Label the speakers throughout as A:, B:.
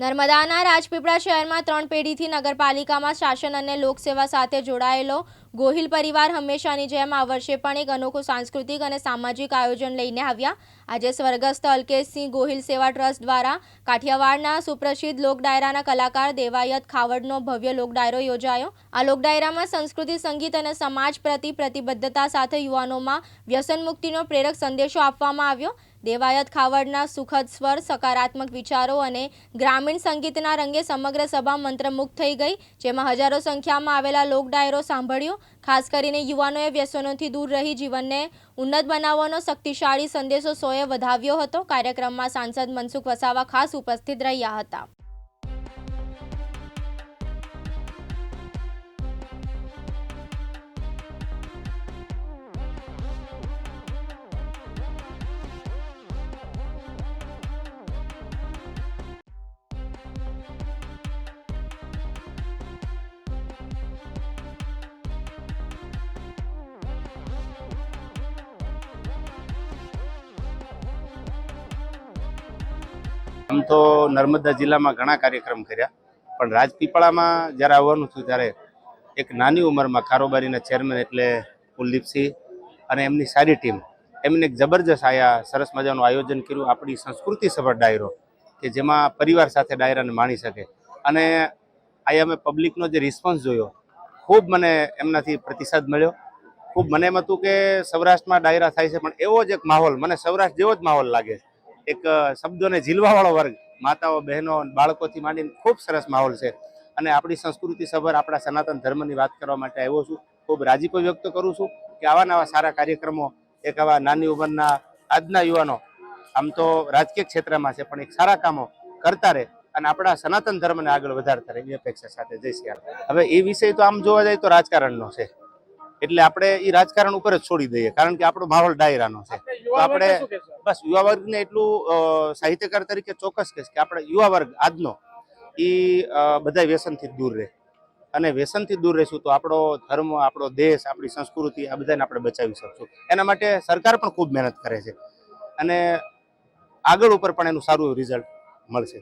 A: નર્મદાના રાજપીપળા શહેરમાં ત્રણ પેઢીથી નગરપાલિકામાં શાસન અને લોકસેવા સાથે જોડાયેલો ગોહિલ પરિવાર હંમેશાની જેમ આ વર્ષે પણ એક અનોખું સાંસ્કૃતિક અને સામાજિક આયોજન લઈને આવ્યા. આજે સ્વર્ગસ્થ અલ્કેશસિંહ ગોહિલ સેવા ટ્રસ્ટ દ્વારા કાઠિયાવાડના સુપ્રસિદ્ધ લોક ડાયરાના કલાકાર દેવાયત ખાવડનો ભવ્ય લોક ડાયરો યોજાયો. આ લોક ડાયરામાં સંસ્કૃતિ, સંગીત અને સમાજ પ્રતિ પ્રતિબદ્ધતા સાથે યુવાનોમાં વ્યસન મુક્તિનો પ્રેરક સંદેશો આપવામાં આવ્યો. દેવાયત ખાવડના સુખદ સ્વર, સકારાત્મક વિચારો અને ગ્રામીણ સંગીતના રંગે સમગ્ર સભા મંત્રમુગ્ધ થઈ ગઈ, જેમાં હજારો સંખ્યામાં આવેલા લોક ડાયરો સાંભળ્યો. ખાસ કરીને યુવાનોએ વ્યસનોથી દૂર રહી જીવનને ઉન્નત બનાવવાનો શક્તિશાળી સંદેશો સોએ વધાવ્યો હતો. કાર્યક્રમમાં સાંસદ મનસુખ વસાવા ખાસ ઉપસ્થિત રહ્યા હતા.
B: આમ તો નર્મદા જિલ્લામાં ઘણા કાર્યક્રમ કર્યા. પણ રાજપીપળામાં જ્યારે આવવાનું થયું ત્યારે એક નાની ઉંમરમાં કારોબારીના ચેરમેન એટલે કુલદીપસિંહ અને એમની સારી ટીમ, એમને એક જબરજસ્ત આયા સરસ મજાનું આયોજન કર્યું. આપણી સંસ્કૃતિ સભર ડાયરો કે જેમાં પરિવાર સાથે ડાયરાને માણી શકે. અને આયા મેં પબ્લિકનો જે રિસ્પોન્સ જોયો, ખૂબ મને એમનાથી પ્રતિસાદ મળ્યો. ખૂબ મને એમ હતું કે સૌરાષ્ટ્રમાં ડાયરા થાય છે, પણ એવો જ એક માહોલ, મને સૌરાષ્ટ્ર જેવો જ માહોલ લાગે એક શબ્દોને ઝીલવાવાળો વર્ગ. માતાઓ, બહેનો, બાળકોથી માંડીને ખૂબ સરસ માહોલ છે. અને આપણી સંસ્કૃતિ સભર આપણા સનાતન ધર્મની વાત કરવા માટે આવ્યો છું. ખૂબ રાજીપો વ્યક્ત કરું છું કે આવા નવા સારા કાર્યક્રમો એક આવા નાની ઉંમરના આજના યુવાનો, આમ તો રાજકીય ક્ષેત્રમાં છે, પણ એક સારા કામો કરતા રહે અને આપણા સનાતન ધર્મને આગળ વધારતા રહે એવી અપેક્ષા સાથે. જય શ્રી હવે એ વિષય તો આમ જોવા જાય તો રાજકારણનો છે. એટલે આપણે એ રાજકારણ ઉપર જ છોડી દઈએ કારણ કે આપણો માહોલ ડાયરાનો છે. તો આપણે બસ યુવા વર્ગને એટલું સાહિત્યકાર તરીકે ચોક્કસ કહીશ કે આપણે યુવા વર્ગ આજનો એ બધા વ્યસનથી દૂર રહે. અને વ્યસનથી દૂર રહેશું તો આપણો ધર્મ આપણો દેશ આપણી સંસ્કૃતિ આ બધાને આપણે બચાવી શકશું. એના માટે સરકાર પણ ખૂબ મહેનત કરે છે. અને આગળ ઉપર પણ એનું સારું એવું રિઝલ્ટ મળશે.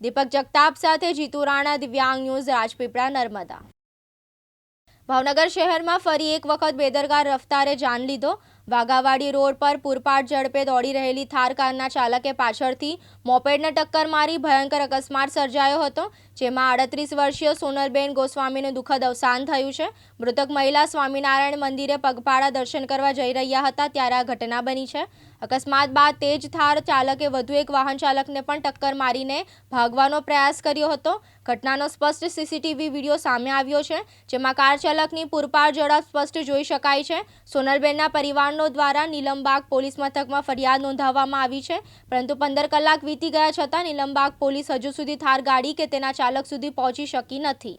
A: દીપક જગતાપ સાથે જીતુ રાણા દિવ્યાંગ ન્યૂઝ રાજપીપળા નર્મદા. ભાવનગર શહેરમાં ફરી એક વખત બેદરકાર રફતારે જાન લીધો. વાઘાવાડી રોડ પર પૂરપાટ ઝડપે દોડી રહેલી થાર કારના ચાલકે પાછળથી મોપેડને ટક્કર મારી ભયંકર અકસ્માત સર્જાયો હતો, જેમાં આડત્રીસ વર્ષીય સોનલબેન ગોસ્વામીનું દુઃખદ અવસાન થયું છે. મૃતક મહિલા સ્વામિનારાયણ મંદિરે પગપાળા દર્શન કરવા જઈ રહ્યા હતા, ત્યારે આ ઘટના બની છે. અકસ્માત બાદ તેજ થાર ચાલકે વધુ એક વાહન ચાલકને પણ ટક્કર મારીને ભાગવાનો પ્રયાસ કર્યો હતો. ઘટનાનો સ્પષ્ટ સીસીટીવી વીડિયો સામે આવ્યો છે, જેમાં કાર ચાલકની પૂરપાર ઝડપ સ્પષ્ટ જોઈ શકાય છે. સોનલબેનના પરિવારનો દ્વારા નીલમબાગ પોલીસ મથકમાં ફરિયાદ નોંધાવવામાં આવી છે. પરંતુ પંદર કલાક વીતી ગયા છતાં નીલમબાગ પોલીસ હજુ સુધી થાર ગાડી કે તેના ચાલક સુધી પહોંચી શકી નથી.